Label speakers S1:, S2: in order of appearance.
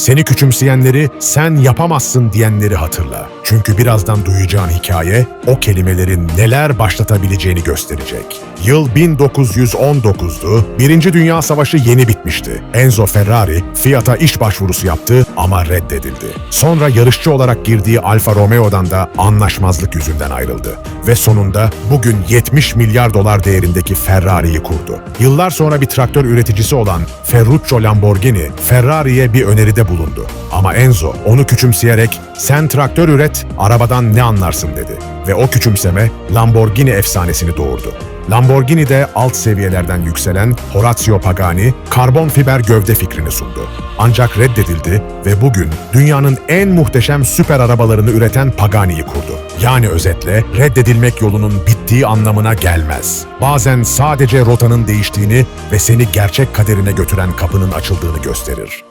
S1: Seni küçümseyenleri, sen yapamazsın diyenleri hatırla. Çünkü birazdan duyacağın hikaye o kelimelerin neler başlatabileceğini gösterecek. Yıl 1919'du. Birinci Dünya Savaşı yeni bitmişti. Enzo Ferrari Fiat'a iş başvurusu yaptı ama reddedildi. Sonra yarışçı olarak girdiği Alfa Romeo'dan da anlaşmazlık yüzünden ayrıldı. Ve sonunda bugün 70 milyar dolar değerindeki Ferrari'yi kurdu. Yıllar sonra bir traktör üreticisi olan Ferruccio Lamborghini, Ferrari'ye bir öneride bulundu. Ama Enzo onu küçümseyerek sen traktör üret, arabadan ne anlarsın dedi. Ve o küçümseme Lamborghini efsanesini doğurdu. Lamborghini de alt seviyelerden yükselen Horacio Pagani karbon fiber gövde fikrini sundu. Ancak reddedildi ve bugün dünyanın en muhteşem süper arabalarını üreten Pagani'yi kurdu. Yani özetle reddedilmek yolunun bittiği anlamına gelmez. Bazen sadece rotanın değiştiğini ve seni gerçek kaderine götüren kapının açıldığını gösterir.